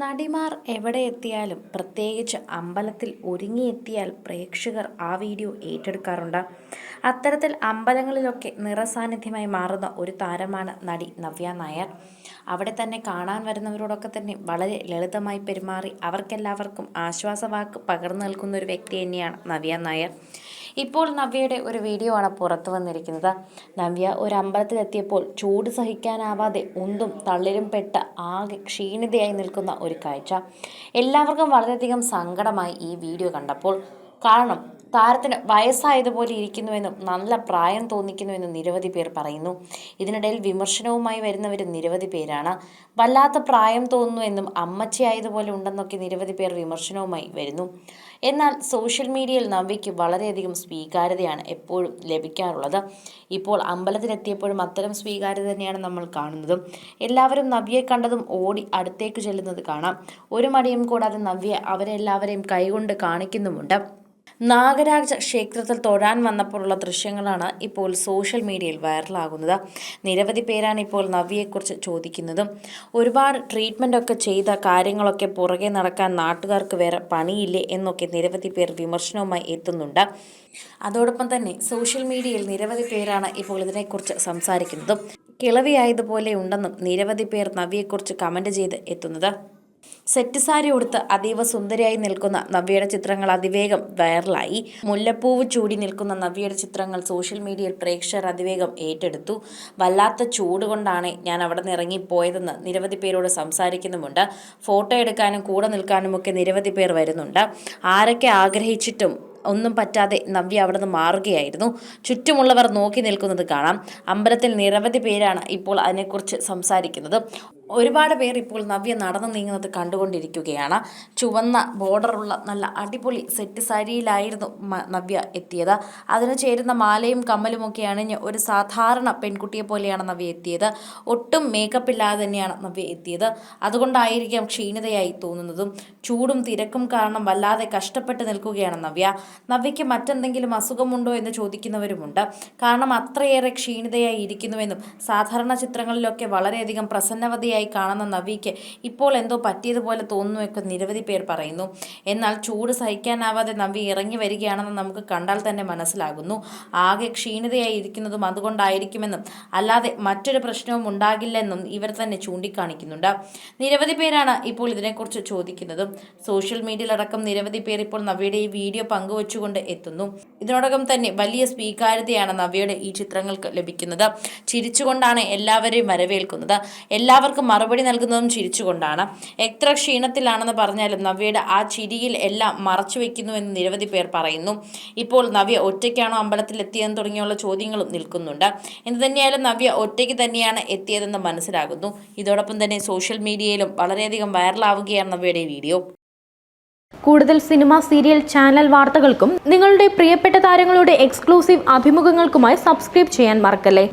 നടിമാർ എവിടെ എത്തിയാലും പ്രത്യേകിച്ച് അമ്പലത്തിൽ ഒരുങ്ങിയെത്തിയാൽ പ്രേക്ഷകർ ആ വീഡിയോ ഏറ്റെടുക്കാറുണ്ട്. അത്തരത്തിൽ അമ്പലങ്ങളിലൊക്കെ നിറസാന്നിധ്യമായി മാറുന്ന ഒരു താരമാണ് നടി നവ്യ നായർ. അവിടെ തന്നെ കാണാൻ വരുന്നവരോടൊക്കെ തന്നെ വളരെ ലളിതമായി പെരുമാറി അവർക്കെല്ലാവർക്കും ആശ്വാസവാക്ക് പകർന്നു നൽകുന്ന ഒരു വ്യക്തി തന്നെയാണ് നവ്യ നായർ. ഇപ്പോൾ നവ്യയുടെ ഒരു വീഡിയോ ആണ് പുറത്തു വന്നിരിക്കുന്നത്. നവ്യ ഒരു അമ്പലത്തിലെത്തിയപ്പോൾ ചൂട് സഹിക്കാനാവാതെ ഉന്തും തള്ളിലും പെട്ട ആകെ ക്ഷീണിതയായി നിൽക്കുന്ന ഒരു കാഴ്ച. എല്ലാവർക്കും വളരെയധികം സങ്കടമായി ഈ വീഡിയോ കണ്ടപ്പോൾ. കാരണം താരത്തിന് വയസ്സായതുപോലെ ഇരിക്കുന്നുവെന്നും നല്ല പ്രായം തോന്നിക്കുന്നുവെന്നും നിരവധി പേർ പറയുന്നു. ഇതിനിടയിൽ വിമർശനവുമായി വരുന്നവർ നിരവധി പേരാണ്. വല്ലാത്ത പ്രായം തോന്നുന്നു തോന്നുന്നുവെന്നും അമ്മച്ചിയായതുപോലെ ഉണ്ടെന്നൊക്കെ നിരവധി പേർ വിമർശനവുമായി വരുന്നു. എന്നാൽ സോഷ്യൽ മീഡിയയിൽ നവ്യയ്ക്ക് വളരെയധികം സ്വീകാര്യതയാണ് എപ്പോഴും ലഭിക്കാറുള്ളത്. ഇപ്പോൾ അമ്പലത്തിലെത്തിയപ്പോഴും അത്തരം സ്വീകാര്യത തന്നെയാണ് നമ്മൾ കാണുന്നത്. എല്ലാവരും നവ്യയെ കണ്ടതും ഓടി അടുത്തേക്ക് ചെല്ലുന്നത് കാണാം. ഒരു മടിയും കൂടാതെ നവ്യ അവരെല്ലാവരെയും കൈകൊണ്ട് കാണിക്കുന്നുമുണ്ട്. നാഗരാജ ക്ഷേത്രത്തിൽ തൊഴാൻ വന്നപ്പോഴുള്ള ദൃശ്യങ്ങളാണ് ഇപ്പോൾ സോഷ്യൽ മീഡിയയിൽ വൈറലാകുന്നത്. നിരവധി പേരാണ് ഇപ്പോൾ നവ്യയെക്കുറിച്ച് ചോദിക്കുന്നതും ഒരുപാട് ട്രീറ്റ്മെന്റ് ഒക്കെ ചെയ്ത കാര്യങ്ങളൊക്കെ പുറകെ നടക്കാൻ നാട്ടുകാർക്ക് വേറെ പണിയില്ലേ എന്നൊക്കെ നിരവധി പേർ വിമർശനവുമായി എത്തുന്നുണ്ട്. അതോടൊപ്പം തന്നെ സോഷ്യൽ മീഡിയയിൽ നിരവധി പേരാണ് ഇപ്പോൾ ഇതിനെക്കുറിച്ച് സംസാരിക്കുന്നതും. കിളവിയായതുപോലെ ഉണ്ടെന്നും നിരവധി പേർ നവ്യയെക്കുറിച്ച് കമന്റ് ചെയ്ത് എത്തുന്നത്. സെറ്റ് സാരി ഉടുത്ത് അതീവ സുന്ദരിയായി നിൽക്കുന്ന നവ്യയുടെ ചിത്രങ്ങൾ അതിവേഗം വൈറലായി. മുല്ലപ്പൂവ് ചൂടി നിൽക്കുന്ന നവ്യയുടെ ചിത്രങ്ങൾ സോഷ്യൽ മീഡിയയിൽ പ്രേക്ഷകർ അതിവേഗം ഏറ്റെടുത്തു. വല്ലാത്ത ചൂട് കൊണ്ടാണ് ഞാൻ അവിടെ നിന്ന് ഇറങ്ങിപ്പോയതെന്ന് നിരവധി പേരോട് സംസാരിക്കുന്നുമുണ്ട്. ഫോട്ടോ എടുക്കാനും കൂടെ നിൽക്കാനുമൊക്കെ നിരവധി പേർ വരുന്നുണ്ട്. ആരൊക്കെ ആഗ്രഹിച്ചിട്ടും ഒന്നും പറ്റാതെ നവ്യ അവിടെ നിന്ന് മാറുകയായിരുന്നു. ചുറ്റുമുള്ളവർ നോക്കി നിൽക്കുന്നത് കാണാം. അമ്പലത്തിൽ നിരവധി പേരാണ് ഇപ്പോൾ അതിനെക്കുറിച്ച് സംസാരിക്കുന്നത്. ഒരുപാട് പേർ ഇപ്പോൾ നവ്യ നടന്നു നീങ്ങുന്നത് കണ്ടുകൊണ്ടിരിക്കുകയാണ്. ചുവന്ന ബോർഡറുള്ള നല്ല അടിപൊളി സെറ്റ് സാരിയിലായിരുന്നു നവ്യ എത്തിയത്. അതിന് ചേരുന്ന മാലയും കമ്മലുമൊക്കെ അണിഞ്ഞ് ഒരു സാധാരണ പെൺകുട്ടിയെ പോലെയാണ് നവ്യ എത്തിയത്. ഒട്ടും മേക്കപ്പ് ഇല്ലാതെ തന്നെയാണ് നവ്യ എത്തിയത്. അതുകൊണ്ടായിരിക്കാം ക്ഷീണിതയായി തോന്നുന്നതും ചൂടും തിരക്കും കാരണം വല്ലാതെ കഷ്ടപ്പെട്ട് നിൽക്കുകയാണ് നവ്യ. നവ്യയ്ക്ക് മറ്റെന്തെങ്കിലും അസുഖമുണ്ടോ എന്ന് ചോദിക്കുന്നവരുമുണ്ട്. കാരണം അത്രയേറെ ക്ഷീണിതയായി ഇരിക്കുന്നുവെന്നും സാധാരണ ചിത്രങ്ങളിലൊക്കെ വളരെയധികം പ്രസന്നവതിയായി കാണുന്ന നവിക്ക് ഇപ്പോൾ എന്തോ പറ്റിയതുപോലെ തോന്നുന്നുവെക്കെ നിരവധി പേർ പറയുന്നു. എന്നാൽ ചൂട് സഹിക്കാനാവാതെ നവി ഇറങ്ങി വരികയാണെന്ന് നമുക്ക് കണ്ടാൽ തന്നെ മനസ്സിലാകുന്നു. ആകെ ക്ഷീണിതയായി ഇരിക്കുന്നതും അതുകൊണ്ടായിരിക്കുമെന്നും അല്ലാതെ മറ്റൊരു പ്രശ്നവും ഉണ്ടാകില്ലെന്നും ഇവർ തന്നെ ചൂണ്ടിക്കാണിക്കുന്നുണ്ട്. നിരവധി പേരാണ് ഇപ്പോൾ ഇതിനെക്കുറിച്ച് ചോദിക്കുന്നതും. സോഷ്യൽ മീഡിയയിലടക്കം നിരവധി പേർ ഇപ്പോൾ നവിയുടെ ഈ വീഡിയോ പങ്കുവച്ചുകൊണ്ട് എത്തുന്നു. ഇതിനോടകം തന്നെ വലിയ സ്വീകാര്യതയാണ് നവിയുടെ ഈ ചിത്രങ്ങൾക്ക് ലഭിക്കുന്നത്. ചിരിച്ചുകൊണ്ടാണ് എല്ലാവരെയും വരവേൽക്കുന്നത്. എല്ലാവർക്കും മറുപടി നൽകുന്നതും ചിരിച്ചുകൊണ്ടാണ്. എത്ര ക്ഷീണത്തിലാണെന്ന് പറഞ്ഞാലും നവ്യയുടെ ആ ചിരിയിൽ എല്ലാം മറച്ചു വെക്കുന്നുവെന്ന് നിരവധി പേർ പറയുന്നു. ഇപ്പോൾ നവ്യ ഒറ്റയ്ക്കാണോ അമ്പലത്തിൽ എത്തിയതെന്ന് തുടങ്ങിയുള്ള ചോദ്യങ്ങളും നിൽക്കുന്നുണ്ട്. എന്ത് തന്നെയായാലും നവ്യ ഒറ്റയ്ക്ക് തന്നെയാണ് എത്തിയതെന്ന് മനസ്സിലാകുന്നു. ഇതോടൊപ്പം തന്നെ സോഷ്യൽ മീഡിയയിലും വളരെയധികം വൈറലാവുകയാണ് നവ്യയുടെ വീഡിയോ. കൂടുതൽ സിനിമ സീരിയൽ ചാനൽ വാർത്തകൾക്കും നിങ്ങളുടെ പ്രിയപ്പെട്ട താരങ്ങളുടെ എക്സ്ക്ലൂസീവ് അഭിമുഖങ്ങൾക്കുമായി സബ്സ്ക്രൈബ് ചെയ്യാൻ മറക്കല്ലേ?